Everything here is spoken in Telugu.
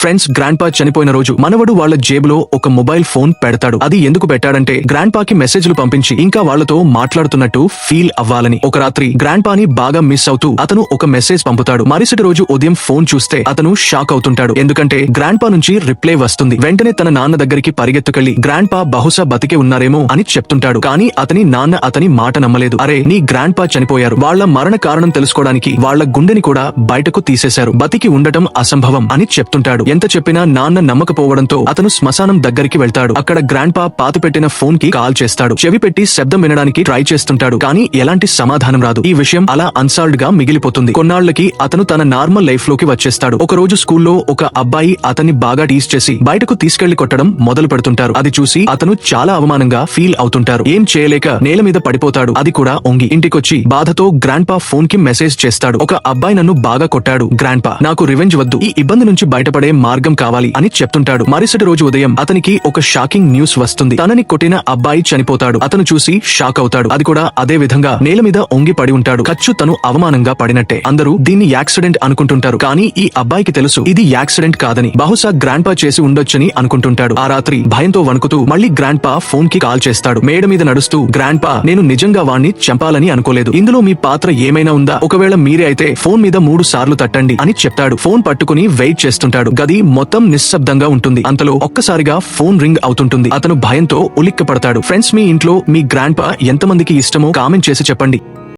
ఫ్రెండ్స్ గ్రాండ్ పా చనిపోయిన రోజు మనవడు వాళ్ళ జేబులో ఒక మొబైల్ ఫోన్ పెడతాడు. అది ఎందుకు పెట్టాడంటే గ్రాండ్ పాకి మెసేజ్లు పంపించి ఇంకా వాళ్ళతో మాట్లాడుతున్నట్టు ఫీల్ అవ్వాలని. ఒక రాత్రి గ్రాండ్ పాని బాగా మిస్ అవుతూ అతను ఒక మెసేజ్ పంపుతాడు. మరుసటి రోజు ఉదయం ఫోన్ చూస్తే అతను షాక్ అవుతుంటాడు. ఎందుకంటే గ్రాండ్ పా నుంచి రిప్లై వస్తుంది. వెంటనే తన నాన్న దగ్గరికి పరిగెత్తుకెళ్ళి గ్రాండ్ పా బహుశా బతికే ఉన్నారేమో అని చెప్తుంటాడు. కానీ అతని నాన్న అతని మాట నమ్మలేదు. అరే నీ గ్రాండ్ పా చనిపోయారు. వాళ్ళ మరణ కారణం తెలుసుకోవడానికి వాళ్ళ గుండెని కూడా బయటకు తీసేశారు. బతికి ఉండటం అసంభవం అని చెప్తుంటాడు. ఎంత చెప్పినా నాన్న నమ్మకపోవడంతో అతను శ్మశానం దగ్గరికి వెళ్తాడు. అక్కడ గ్రాండ్ పా పాత పెట్టిన ఫోన్కి కాల్ చేస్తాడు. చెవి పెట్టి శబ్దం వినడానికి ట్రై చేస్తుంటాడు. కానీ ఎలాంటి సమాధానం రాదు. ఈ విషయం అలా అన్సాల్వ్డ్గా మిగిలిపోతుంది. కొన్నాళ్ళకి అతను తన నార్మల్ లైఫ్లోకి వచ్చేస్తాడు. ఒక రోజు స్కూల్లో ఒక అబ్బాయి అతన్ని బాగా టీస్ చేసి బయటకు తీసుకెళ్ళి కొట్టడం మొదలు పెడుతుంటారు. అది చూసి అతను చాలా అవమానంగా ఫీల్ అవుతుంటారు. ఏం చేయలేక నేల మీద పడిపోతాడు. అది కూడా ఒంగి ఇంటికొచ్చి బాధతో గ్రాండ్ పా ఫోన్కి మెసేజ్ చేస్తాడు. ఒక అబ్బాయి నన్ను బాగా కొట్టాడు. గ్రాండ్ పా నాకు రివెంజ్ వద్దు. ఈ ఇబ్బంది నుంచి బయటపడే మార్గం కావాలి అని చెప్తుంటాడు. మరుసటి రోజు ఉదయం అతనికి ఒక షాకింగ్ న్యూస్ వస్తుంది. తనని కొట్టిన అబ్బాయి చనిపోతాడు. అతను చూసి షాక్ అవుతాడు. అది కూడా అదే విధంగా నేల మీద ఒంగి పడి ఉంటాడు. ఖర్చు తను అవమానంగా పడినట్టే. అందరూ దీన్ని యాక్సిడెంట్ అనుకుంటుంటారు. కానీ ఈ అబ్బాయికి తెలుసు ఇది యాక్సిడెంట్ కాదని. బహుశా గ్రాండ్ పా చేసి ఉండొచ్చని అనుకుంటుంటాడు. ఆ రాత్రి భయంతో వణుకుతూ మళ్ళీ గ్రాండ్ పా ఫోన్కి కాల్ చేస్తాడు. మేడ మీద నడుస్తూ గ్రాండ్ పా నేను నిజంగా వాణ్ణి చంపాలని అనుకోలేదు. ఇందులో మీ పాత్ర ఏమైనా ఉందా? ఒకవేళ మీరే అయితే ఫోన్ మీద మూడు సార్లు తట్టండి అని చెప్తాడు. ఫోన్ పట్టుకుని వెయిట్ చేస్తుంటాడు. గది మొత్తం నిశ్శబ్దంగా ఉంటుంది. అంతలో ఒక్కసారిగా ఫోన్ రింగ్ అవుతుంటుంది. అతను భయంతో ఉలిక్కి పడతాడు ఫ్రెండ్స్ మీ ఇంట్లో మీ గ్రాండ్ పా ఎంతమందికి ఇష్టమో కామెంట్ చేసి చెప్పండి.